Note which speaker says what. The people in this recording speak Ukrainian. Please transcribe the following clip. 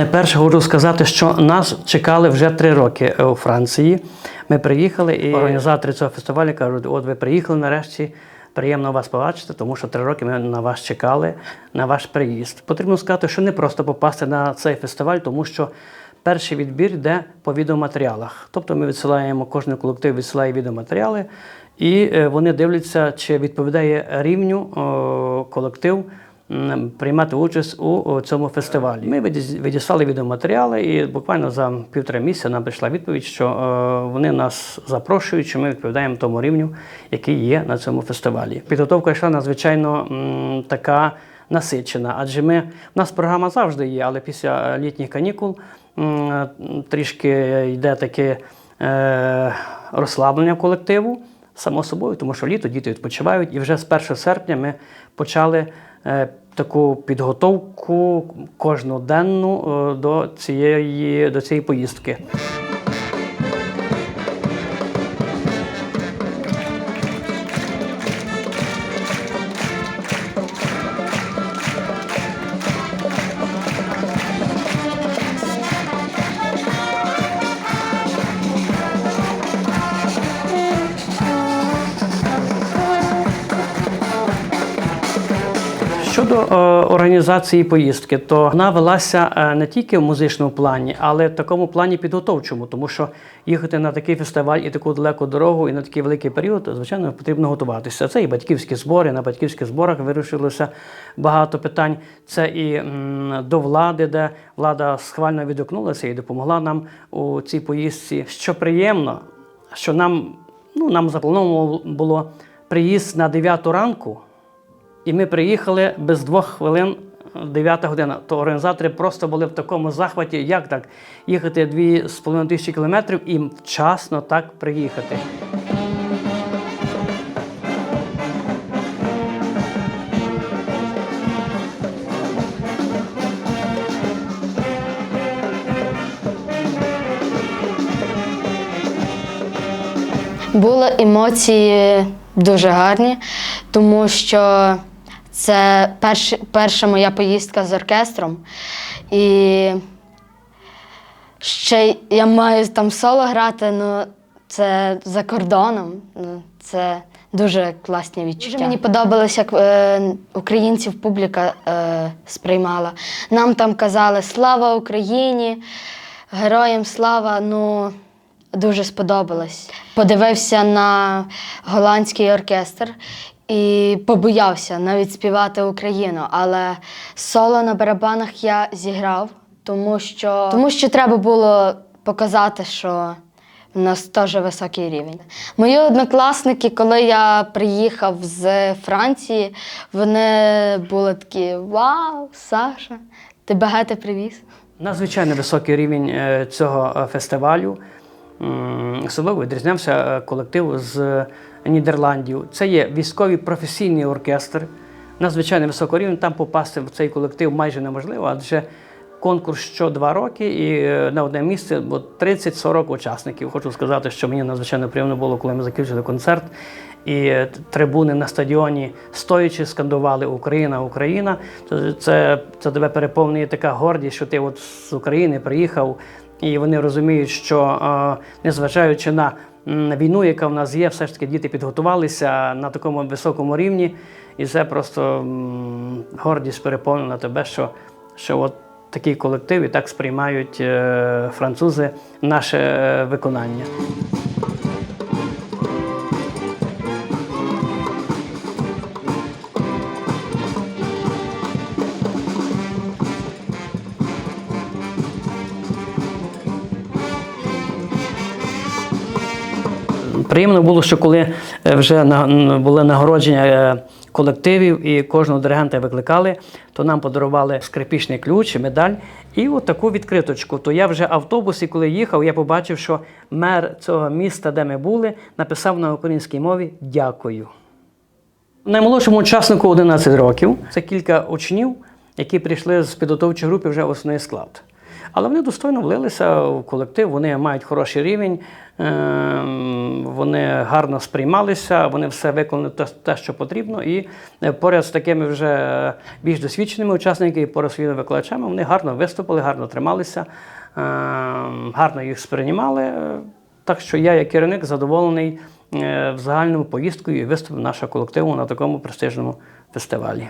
Speaker 1: найперше хочу сказати, що нас чекали вже три роки е, у Франції. Ми приїхали, і організатори цього фестивалю кажуть: от ви приїхали нарешті. Приємно вас побачити, тому що три роки ми на вас чекали, на ваш приїзд. Потрібно сказати, що не просто попасти на цей фестиваль, тому що перший відбір йде по відеоматеріалах. Тобто ми відсилаємо, кожен колектив відсилає відеоматеріали, і е, вони дивляться, чи відповідає рівню о, колектив приймати участь у цьому фестивалі. Ми відіс- відіслали відеоматеріали, і буквально за півтора місяця нам прийшла відповідь, що е, вони нас запрошують, що ми відповідаємо тому рівню, який є на цьому фестивалі. Підготовка йшла надзвичайно така насичена, адже ми в нас програма завжди є, але після літніх канікул трішки йде таке е, розслаблення колективу. Само собою, тому що літо діти відпочивають, і вже з 1 серпня ми почали е, таку підготовку кожноденну е, до цієї, до цієї поїздки. Щодо е, організації поїздки, то вона велася е, не тільки в музичному плані, але в такому плані підготовчому, тому що їхати на такий фестиваль і таку далеку дорогу, і на такий великий період, звичайно, потрібно готуватися. Це і батьківські збори. На батьківських зборах вирішилося багато питань. Це і м, до влади, де влада схвально відгукнулася і допомогла нам у цій поїздці. Що приємно, що нам, ну, нам заплановано було приїзд на 9 ранку. І ми приїхали без двох хвилин, 9 година. То організатори просто були в такому захваті, як так їхати 2,5 тисячі кілометрів і вчасно так приїхати.
Speaker 2: Були емоції дуже гарні, тому що це перш, перша моя поїздка з оркестром. І ще я маю там соло грати, ну це за кордоном. Ну, це дуже класні відчуття. Дуже мені подобалось, як е, українців публіка е, сприймала. Нам там казали Слава Україні! Героям слава! Ну, дуже сподобалось. Подивився на голландський оркестр і побоявся навіть співати Україну. Але соло на барабанах я зіграв, тому що, тому що треба було показати, що в нас теж високий рівень. Мої однокласники, коли я приїхав з Франції, вони були такі: Вау, Саша, ти багато привіз.
Speaker 1: Надзвичайно високий рівень е, цього е, фестивалю. Особливо відрізнявся е, колектив з Нідерландів. Це є військовий професійний оркестр. Надзвичайно високий рівень. Там попасти в цей колектив майже неможливо, адже конкурс що два роки, і е, на одне місце бо 30-40 учасників. Хочу сказати, що мені надзвичайно приємно було, коли ми закінчили концерт. І е, трибуни на стадіоні стоячи скандували Україна, Україна. Це, це, тебе переповнює така гордість, що ти от з України приїхав, і вони розуміють, що е, незважаючи на війну, яка в нас є, все ж таки діти підготувалися на такому високому рівні, і це просто гордість переповнена тебе, що, що от такий колектив і так сприймають е, французи наше е, виконання. Приємно було, що коли е, вже були нагородження е, колективів і кожного диригента викликали, то нам подарували скрипічний ключ, медаль і от таку відкриточку. То я вже в автобусі, коли їхав, я побачив, що мер цього міста, де ми були, написав на українській мові Дякую. Наймолодшому учаснику 11 років. Це кілька учнів, які прийшли з підготовчої групи вже в основний склад. Але вони достойно влилися в колектив, вони мають хороший рівень, ем, вони гарно сприймалися, вони все виконали те, що потрібно. І е, поряд з такими вже більш досвідченими учасниками, і поряд своїми викладачами, вони гарно виступили, гарно трималися, е, гарно їх сприймали. Так що я, як керівник, задоволений е, в загальному поїздкою і виступом нашого колективу на такому престижному фестивалі.